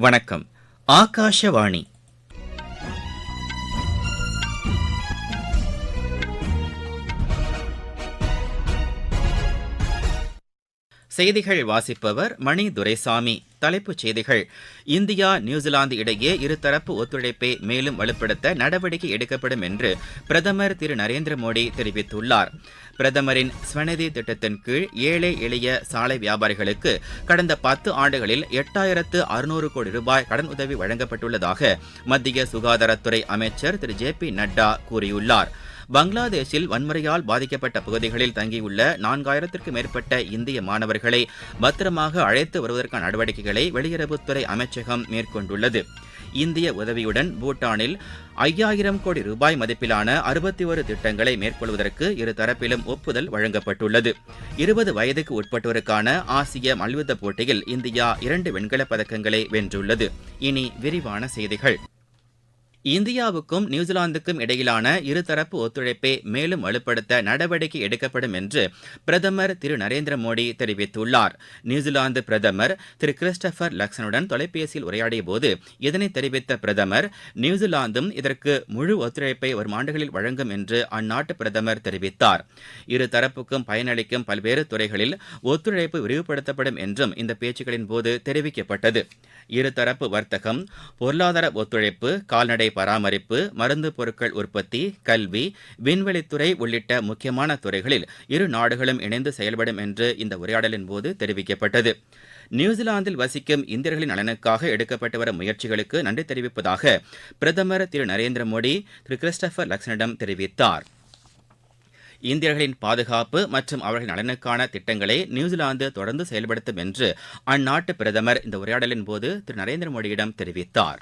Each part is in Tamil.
வணக்கம். ஆகாஷவாணி. செய்திகள் வாசிப்பவர் மணி துரைசாமி. தலைப்புச் செய்திகள். இந்தியா நியூசிலாந்து இடையே இருதரப்பு ஒத்துழைப்பை மேலும் வலுப்படுத்த நடவடிக்கை எடுக்கப்படும் என்று பிரதமர் திரு நரேந்திர மோடி தெரிவித்துள்ளார். பிரதமரின் ஸ்வநிதி திட்டத்தின் கீழ் ஏழை எளிய சாலை வியாபாரிகளுக்கு கடந்த பத்து ஆண்டுகளில் எட்டாயிரத்து அறுநூறு கோடி ரூபாய் கடன் உதவி வழங்கப்பட்டுள்ளதாக மத்திய சுகாதாரத்துறை அமைச்சர் திரு ஜே பி நட்டா கூறியுள்ளார். பங்களாதேஷில் வன்முறையால் பாதிக்கப்பட்ட பகுதிகளில் தங்கியுள்ள நான்காயிரத்திற்கும் மேற்பட்ட இந்திய மாணவர்களை பத்திரமாக அழைத்து வருவதற்கான நடவடிக்கைகளை வெளியுறவுத்துறை அமைச்சகம் மேற்கொண்டுள்ளது. இந்திய உதவியுடன் பூட்டானில் ஐயாயிரம் கோடி ரூபாய் மதிப்பிலான அறுபத்தி ஒரு திட்டங்களை மேற்கொள்வதற்கு இரு தரப்பிலும் ஒப்புதல் வழங்கப்பட்டுள்ளது. இருபது வயதுக்கு உட்பட்டோருக்கான ஆசிய மல்யுத்த போட்டியில் இந்தியா இரண்டு வெண்கலப் பதக்கங்களை வென்றுள்ளது. இனி விரிவான செய்திகள். இந்தியாவுக்கும் நியூசிலாந்துக்கும் இடையிலான இருதரப்பு ஒத்துழைப்பை மேலும் வலுப்படுத்த நடவடிக்கை எடுக்கப்படும் என்று பிரதமர் திரு நரேந்திர மோடி தெரிவித்துள்ளார். நியூசிலாந்து பிரதமர் திரு கிறிஸ்டபர் லக்சனுடன் தொலைபேசியில் உரையாடிய போது இதனை தெரிவித்த பிரதமர் நியூசிலாந்தும் இதற்கு முழு ஒத்துழைப்பை வரும் ஆண்டுகளில் வழங்கும் என்று அந்நாட்டு பிரதமர் தெரிவித்தார். இரு தரப்புக்கும் பயனளிக்கும் பல்வேறு துறைகளில் ஒத்துழைப்பு விரிவுபடுத்தப்படும் என்றும் இந்த பேச்சுக்களின் போது தெரிவிக்கப்பட்டது. இருதரப்பு வர்த்தகம் பொருளாதார ஒத்துழைப்பு கால்நடை பராமரிப்பு மருந்து பொருட்கள் உற்பத்தி கல்வி விண்வெளித்துறை உள்ளிட்ட முக்கியமான துறைகளில் இரு நாடுகளும் இணைந்து செயல்படும் என்று இந்த உரையாடலின் போது தெரிவிக்கப்பட்டது. நியூசிலாந்தில் வசிக்கும் இந்தியர்களின் நலனுக்காக எடுக்கப்பட்டு வரும் முயற்சிகளுக்கு நன்றி தெரிவிப்பதாக பிரதமர் திரு நரேந்திர மோடி திரு கிறிஸ்டபர் லக்சனிடம் தெரிவித்தார். இந்தியர்களின் பாதுகாப்பு மற்றும் அவர்களின் நலனுக்கான திட்டங்களை நியூசிலாந்து தொடர்ந்து செயல்படுத்தும் என்று அந்நாட்டு பிரதமர் இந்த உரையாடலின் போது திரு நரேந்திர மோடியிடம் தெரிவித்தார்.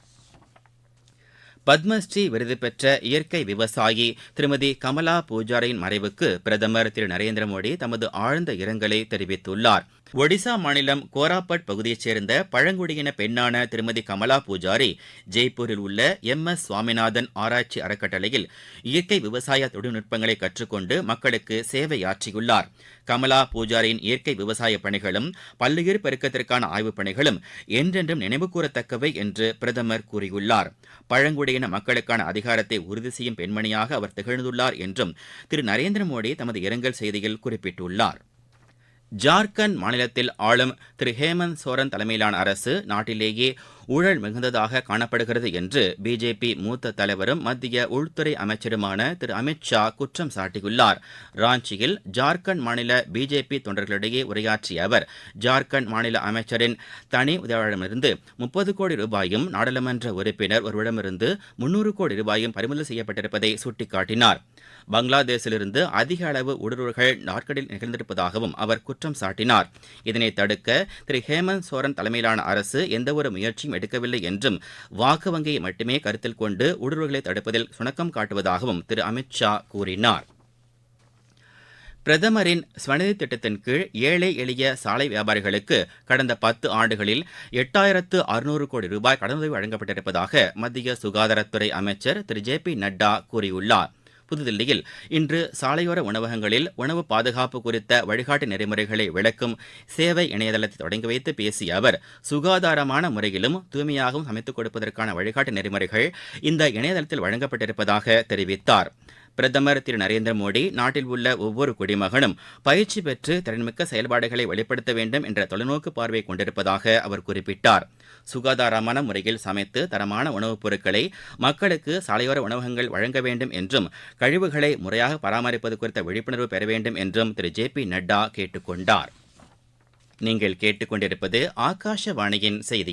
பத்மஸ்ரீ விருது பெற்ற இயற்கை விவசாயி திருமதி கமலா பூஜாரியின் மறைவுக்கு பிரதமர் திரு நரேந்திர மோடி தமது ஆழ்ந்த இரங்கலை தெரிவித்துள்ளார். ஒடிசா மாநிலம் கோராபட் பகுதியைச் சேர்ந்த பழங்குடியின பெண்ணான திருமதி கமலா பூஜாரி ஜெய்ப்பூரில் உள்ள எம். எஸ். சுவாமிநாதன் ஆராய்ச்சி அறக்கட்டளையில் இயற்கை விவசாய தொழில்நுட்பங்களை கற்றுக்கொண்டு மக்களுக்கு சேவையாற்றியுள்ளார். கமலா பூஜாரியின் இயற்கை விவசாய பணிகளும் பல்லுயிர் பெருக்கத்திற்கான ஆய்வுப் பணிகளும் என்றென்றும் நினைவுகூரத்தக்கவை என்று பிரதமர் கூறியுள்ளார். பழங்குடியின மக்களுக்கான அதிகாரத்தை உறுதி செய்யும் பெண்மணியாக அவர் திகழ்ந்துள்ளார் என்றும் திரு. நரேந்திர மோடி தமது இரங்கல் செய்தியில் குறிப்பிட்டுள்ளார். ஜார்க்கண்ட் மாநிலத்தில் ஆளும் திரு ஹேமந்த் சோரன் தலைமையிலான அரசு நாட்டிலேயே ஊழல் மிகுந்ததாக காணப்படுகிறது என்று பிஜேபி மூத்த தலைவரும் மத்திய உள்துறை அமைச்சருமான திரு அமித்ஷா குற்றம் சாட்டியுள்ளார். ராஞ்சியில் ஜார்க்கண்ட் மாநில பிஜேபி தொண்டர்களிடையே உரையாற்றிய அவர் ஜார்க்கண்ட் மாநில அமைச்சரின் தனி உதவியாளரிடமிருந்து முப்பது கோடி ரூபாயும் நாடாளுமன்ற உறுப்பினர் ஒருவரிடமிருந்து முன்னூறு கோடி ரூபாயும் பறிமுதல் செய்யப்பட்டிருப்பதை சுட்டிக்காட்டினார். பங்களாதேஷிலிருந்து அதிக அளவு ஊடுருவல்கள் நாட்களில் நிகழ்ந்திருப்பதாகவும் அவர் குற்றம் சாட்டினார். இதனை தடுக்க திரு ஹேமந்த் சோரன் தலைமையிலான அரசு எந்தவொரு முயற்சியும் எடுக்கவில்லை என்றும் வாக்கு வங்கியை மட்டுமே கருத்தில் கொண்டு ஊடுருவல்களை தடுப்பதில் சுணக்கம் காட்டுவதாகவும் திரு அமித்ஷா கூறினார். பிரதமரின் ஸ்வநிதி திட்டத்தின் கீழ் ஏழை எளிய சாலை வியாபாரிகளுக்கு கடந்த பத்து ஆண்டுகளில் எட்டாயிரத்து அறுநூறு கோடி ரூபாய் கடனுதவி வழங்கப்பட்டிருப்பதாக மத்திய சுகாதாரத்துறை அமைச்சர் திரு ஜே பி நட்டா கூறியுள்ளார். புதுதில்லியில் இன்று சாலையோர உணவகங்களில் உணவு பாதுகாப்பு குறித்த வழிகாட்டு நெறிமுறைகளை விளக்கும் சேவை இணையதளத்தை தொடங்கி வைத்து பேசிய அவர் சுகாதாரமான முறையிலும் தூய்மையாகவும் சமைத்துக் கொடுப்பதற்கான வழிகாட்டு நெறிமுறைகள் இந்த இணையதளத்தில் வழங்கப்பட்டிருப்பதாக தெரிவித்தார். பிரதமர் திரு நரேந்திர மோடி நாட்டில் உள்ள ஒவ்வொரு குடிமகனும் பயிற்சி பெற்று திறன்மிக்க செயல்பாடுகளை வெளிப்படுத்த வேண்டும் என்ற தொலைநோக்கு பார்வை கொண்டிருப்பதாக அவர் குறிப்பிட்டார். சுகாதாரமான முறையில் சமைத்து தரமான உணவுப் பொருட்களை மக்களுக்கு சாலையோர உணவகங்கள் வழங்க வேண்டும் என்றும் கழிவுகளை முறையாக பராமரிப்பது குறித்த விழிப்புணர்வு பெற வேண்டும் என்றும் திரு ஜே பி நட்டா கேட்டுக்கொண்டார் நீங்கள் கேட்டுக்கொண்டிருப்பது ஆகாஷவாணியின் செய்தி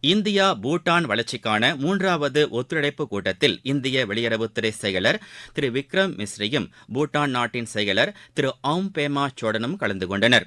இந்தியா பூட்டான் வளர்ச்சிக்கான மூன்றாவது ஒத்துழைப்பு கூட்டத்தில் இந்திய வெளியுறவுத்துறை செயலர் திரு விக்ரம் மிஸ்ரியும் பூட்டான் நாட்டின் செயலர் திரு ஆம் பேமா சோடனும் கலந்து கொண்டனர்.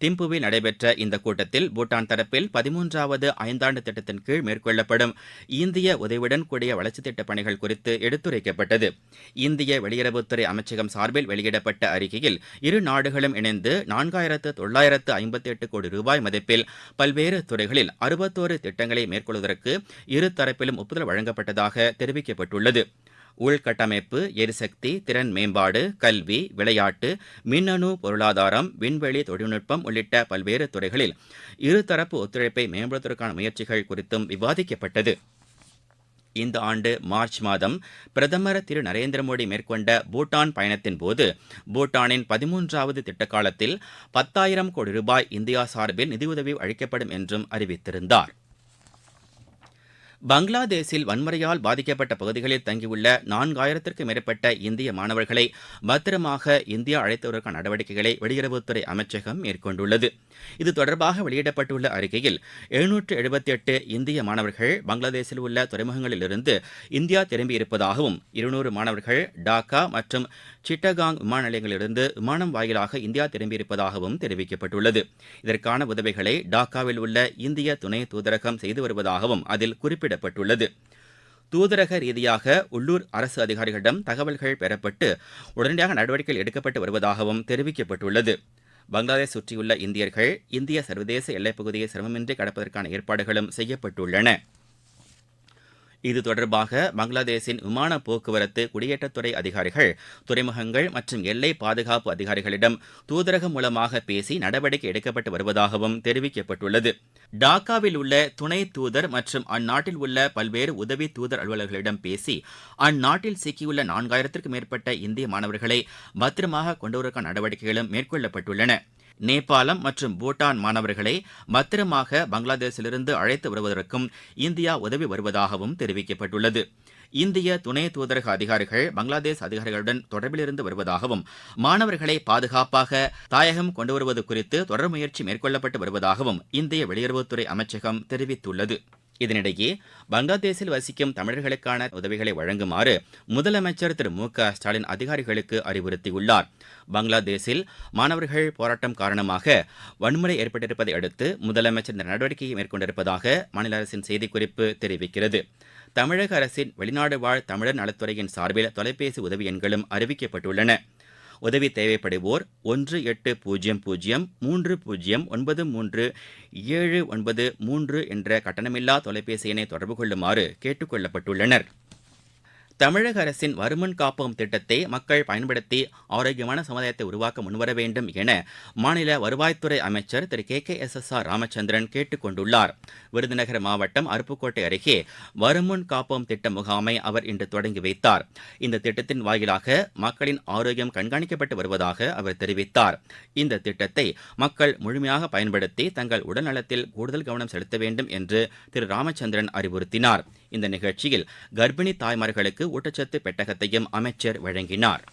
திம்புவில் நடைபெற்ற இந்த கூட்டத்தில் பூட்டான் தரப்பில் பதிமூன்றாவது ஐந்தாண்டு திட்டத்தின் கீழ் மேற்கொள்ளப்படும் இந்திய உதவியுடன் கூடிய வளர்ச்சித் திட்டப் பணிகள் குறித்து எடுத்துரைக்கப்பட்டது. இந்திய வெளியுறவுத்துறை அமைச்சகம் சார்பில் வெளியிடப்பட்ட அறிக்கையில் இரு நாடுகளும் இணைந்து நான்காயிரத்து தொள்ளாயிரத்து ஐம்பத்தி எட்டு கோடி ரூபாய் மதிப்பில் பல்வேறு துறைகளில் அறுபத்தோரு திட்டங்களை மேற்கொள்வதற்கு இரு தரப்பிலும் ஒப்புதல் வழங்கப்பட்டதாக தெரிவிக்கப்பட்டுள்ளது. உள்கட்டமைப்பு எரிசக்தி திறன் மேம்பாடு கல்வி விளையாட்டு மின்னணு பொருளாதாரம் விண்வெளி தொழில்நுட்பம் உள்ளிட்ட பல்வேறு துறைகளில் இருதரப்பு ஒத்துழைப்பை மேம்படுத்துவதற்கான முயற்சிகள் குறித்தும் விவாதிக்கப்பட்டது. இந்த ஆண்டு மார்ச் மாதம் பிரதமர் திரு. நரேந்திர மோடி மேற்கொண்ட பூட்டான் பயணத்தின் போது பூட்டானின் பதிமூன்றாவது திட்டக்காலத்தில் பத்தாயிரம் கோடி ரூபாய் இந்தியா சார்பில் நிதியுதவி அளிக்கப்படும் என்றும் அறிவித்திருந்தார். பங்களாதேஷில் வன்முறையால் பாதிக்கப்பட்ட பகுதிகளில் தங்கியுள்ள நான்காயிரத்திற்கும் மேற்பட்ட இந்திய மாணவர்களை பத்திரமாக இந்தியா அழைத்து வருவதற்கான நடவடிக்கைகளை வெளியுறவுத்துறை அமைச்சகம் மேற்கொண்டுள்ளது. இது தொடர்பாக வெளியிடப்பட்டுள்ள அறிக்கையில் எழுநூற்று எழுபத்தி எட்டு இந்திய மாணவர்கள் பங்களாதேஷில் உள்ள துறைமுகங்களிலிருந்து இந்தியா திரும்பியிருப்பதாகவும் இருநூறு மாணவர்கள் டாக்கா மற்றும் சிட்டகாங் விமான நிலையங்களிலிருந்து விமானம் வாயிலாக இந்தியா திரும்பியிருப்பதாகவும் தெரிவிக்கப்பட்டுள்ளது. இதற்கான உதவிகளை டாக்காவில் உள்ள இந்திய துணை தூதரகம் செய்து வருவதாகவும் அதில் குறிப்பிடப்பட்டுள்ளது. தூதரக ரீதியாக உள்ளூர் அரசு அதிகாரிகளிடம் தகவல்கள் பெறப்பட்டு உடனடியாக நடவடிக்கைகள் எடுக்கப்பட்டு வருவதாகவும் தெரிவிக்கப்பட்டுள்ளது. பங்களாதேஷ் சுற்றியுள்ள இந்தியர்கள் இந்திய சர்வதேச எல்லைப்பகுதியை சிரமமின்றி கடப்பதற்கான ஏற்பாடுகளும் செய்யப்பட்டுள்ளன. இது தொடர்பாக பங்களாதேஷின் விமான போக்குவரத்து குடியேற்றத்துறை அதிகாரிகள் துறைமுகங்கள் மற்றும் எல்லை பாதுகாப்பு அதிகாரிகளிடம் தூதரகம் மூலமாக பேசி நடவடிக்கை எடுக்கப்பட்டு வருவதாகவும் தெரிவிக்கப்பட்டுள்ளது. டாக்காவில் உள்ள துணை தூதர் மற்றும் அந்நாட்டில் உள்ள பல்வேறு உதவி தூதர் அலுவலர்களிடம் பேசி அந்நாட்டில் சிக்கியுள்ள நான்காயிரத்திற்கும் மேற்பட்ட இந்திய மாணவர்களை பத்திரமாக கொண்டுவருவதற்கான நடவடிக்கைகளும் மேற்கொள்ளப்பட்டுள்ளன. நேபாளம் மற்றும் பூட்டான் மாணவர்களை பத்திரமாக பங்களாதேஷிலிருந்து அழைத்து வருவதற்கும் இந்தியா உதவி வருவதாகவும் தெரிவிக்கப்பட்டுள்ளது. இந்திய துணை தூதரக அதிகாரிகள் பங்களாதேஷ் அதிகாரிகளுடன் தொடர்பில் இருந்து வருவதாகவும் மாணவர்களை பாதுகாப்பாக தாயகம் கொண்டு வருவது குறித்து தொடர் முயற்சி மேற்கொள்ளப்பட்டு வருவதாகவும் இந்திய வெளியுறவுத்துறை அமைச்சகம் தெரிவித்துள்ளது. இதனிடையே பங்களாதேஷில் வசிக்கும் தமிழர்களுக்கான உதவிகளை வழங்குமாறு முதலமைச்சர் திரு மு க ஸ்டாலின் அதிகாரிகளுக்கு அறிவுறுத்தியுள்ளார். பங்களாதேஷில் மாணவர்கள் போராட்டம் காரணமாக வன்முறை ஏற்பட்டிருப்பதை அடுத்து முதலமைச்சர் இந்த நடவடிக்கையை மேற்கொண்டிருப்பதாக மாநில அரசின் செய்திக்குறிப்பு தெரிவிக்கிறது. தமிழக அரசின் வெளிநாடு வாழ் தமிழர் நலத்துறையின் சார்பில் தொலைபேசி உதவி எண்களும் அறிவிக்கப்பட்டுள்ளன. உதவி தேவைப்படுவோர் ஒன்று எட்டு பூஜ்ஜியம் பூஜ்ஜியம் மூன்று பூஜ்ஜியம் ஒன்பது மூன்று ஏழு ஒன்பது மூன்று என்ற கட்டணமில்லா தொலைபேசி எண்ணை தொடர்பு கொள்ளுமாறு கேட்டுக் கொள்ளப்பட்டுள்ளனா் தமிழக அரசின் வருமன் காப்பகம் திட்டத்தை மக்கள் பயன்படுத்தி ஆரோக்கியமான சமுதாயத்தை உருவாக்க முன்வர வேண்டும் என மாநில வருவாய்த்துறை அமைச்சர் திரு K K S S R Ramachandran கேட்டுக் கொண்டுள்ளார் விருதுநகர் மாவட்டம் அருப்புக்கோட்டை அருகே வருமுன் காப்போம் திட்ட முகாமை அவர் இன்று தொடங்கி வைத்தார். இந்த திட்டத்தின் வாயிலாக மக்களின் ஆரோக்கியம் கண்காணிக்கப்பட்டு வருவதாக அவர் தெரிவித்தார். இந்த திட்டத்தை மக்கள் முழுமையாக பயன்படுத்தி தங்கள் உடல்நலத்தில் கூடுதல் கவனம் செலுத்த வேண்டும் என்று திரு ராமச்சந்திரன் அறிவுறுத்தினார். இந்த நிகழ்ச்சியில் கர்ப்பிணி தாய்மார்களுக்கு ஊட்டச்சத்து பெட்டகத்தையும் அமைச்சர் வழங்கினார்.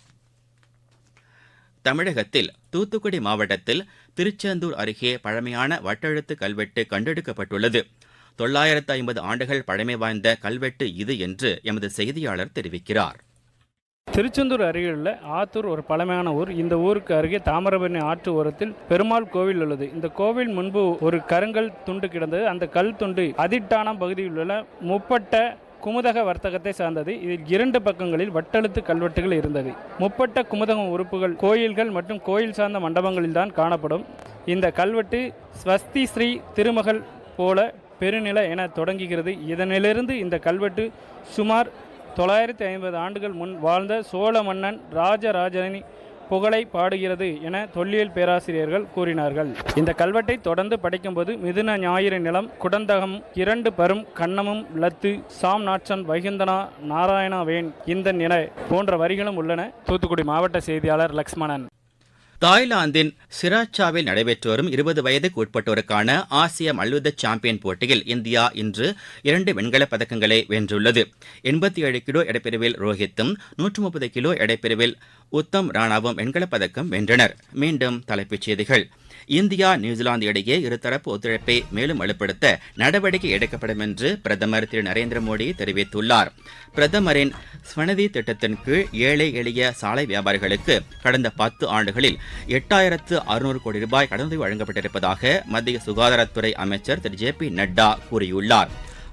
தமிழகத்தில் தூத்துக்குடி மாவட்டத்தில் திருச்செந்தூர் அருகே பழமையான வட்டெழுத்து கல்வெட்டு கண்டெடுக்கப்பட்டுள்ளது. தொள்ளாயிரத்து ஐம்பது ஆண்டுகள் பழமை வாய்ந்த கல்வெட்டு இது என்று எமது செய்தியாளர் தெரிவிக்கிறார். திருச்செந்தூர் அருகிலுள்ள ஆத்தூர் ஒரு பழமையான ஊர். இந்த ஊருக்கு அருகே தாமிரபரணி ஆற்று ஓரத்தில் பெருமாள் கோவில் உள்ளது. இந்த கோவில் முன்பு ஒரு கருங்கல் துண்டு கிடந்தது. அந்த கல் துண்டு அதிட்டானம் பகுதியில் உள்ள முப்பட்ட குமுதக வர்த்தகத்தை சார்ந்தது. இதில் இரண்டு பக்கங்களில் வட்டெழுத்து கல்வெட்டுகள் இருந்தது. முப்பட்ட குமுதகம் உறுப்புகள் கோயில்கள் மற்றும் கோயில் சார்ந்த மண்டபங்களில்தான் காணப்படும். இந்த கல்வெட்டு ஸ்வஸ்தி ஸ்ரீ திருமகள் போல பெருநில என தொடங்குகிறது. இதனிலிருந்து இந்த கல்வெட்டு சுமார் தொள்ளாயிரத்தி ஐம்பது ஆண்டுகள் முன் வாழ்ந்த சோழ மன்னன் ராஜராஜனி புகழை பாடுகிறது என தொல்லியல் பேராசிரியர்கள் கூறினார்கள். இந்த கல்வெட்டை தொடர்ந்து படிக்கும்போது மிதுன ஞாயிறு நிலம் குடந்தகம் இரண்டு பரும் கண்ணமும் லத்து சாம் நாட்சன் வைகுந்தனா நாராயணவேன் இந்த நில போன்ற வரிகளும் உள்ளன. தூத்துக்குடி மாவட்ட செய்தியாளர் லக்ஷ்மணன். தாய்லாந்தின் சிராச்சாவில் நடைபெற்று வரும் இருபது வயதுக்கு உட்பட்டோருக்கான ஆசிய மல்யுத்த சாம்பியன் போட்டியில் இந்தியா இன்று இரண்டு வெண்கலப் பதக்கங்களை வென்றுள்ளது. எண்பத்தி ஏழு கிலோ எடைப்பிரிவில் ரோஹித்தும் நூற்று முப்பது கிலோ எடைப்பிரிவில் உத்தம் ராணாவும் வெண்கலப் பதக்கம் வென்றனர். மீண்டும் தலைப்புச் செய்திகள். இந்தியா நியூசிலாந்து இடையே இருதரப்பு ஒத்துழைப்பை மேலும் வலுப்படுத்த நடவடிக்கை எடுக்கப்படும் என்று பிரதமர் திரு. நரேந்திர மோடி தெரிவித்துள்ளார். பிரதமரின் ஸ்வநிதி திட்டத்தின் கீழ் ஏழை எளிய சாலை வியாபாரிகளுக்கு கடந்த பத்து ஆண்டுகளில் எட்டாயிரத்து அறுநூறு கோடி ரூபாய் கடனுதவி வழங்கப்பட்டிருப்பதாக மத்திய சுகாதாரத்துறை அமைச்சர் திரு. ஜே. பி. நட்டா கூறியுள்ளார்.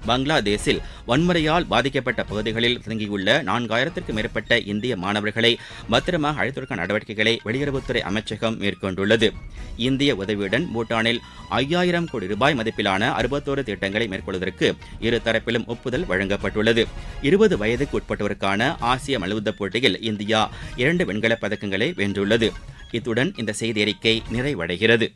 பங்களாதேஷில் வன்முறையால் பாதிக்கப்பட்ட பகுதிகளில் தங்கியுள்ள நான்காயிரத்திற்கும் மேற்பட்ட இந்திய மாணவர்களை பத்திரமாக அழைத்துவதற்கான நடவடிக்கைகளை வெளியுறவுத்துறை அமைச்சகம் மேற்கொண்டுள்ளது. இந்திய உதவியுடன் பூட்டானில் ஐயாயிரம் கோடி ரூபாய் மதிப்பிலான அறுபத்தோரு திட்டங்களை மேற்கொள்வதற்கு இரு தரப்பிலும் ஒப்புதல் வழங்கப்பட்டுள்ளது. இருபது வயதுக்கு உட்பட்டோருக்கான ஆசிய மல்யுத்த போட்டியில் இந்தியா இரண்டு வெண்கலப் பதக்கங்களை வென்றுள்ளது. இத்துடன் இந்த செய்தி அறிக்கை நிறைவடைகிறது.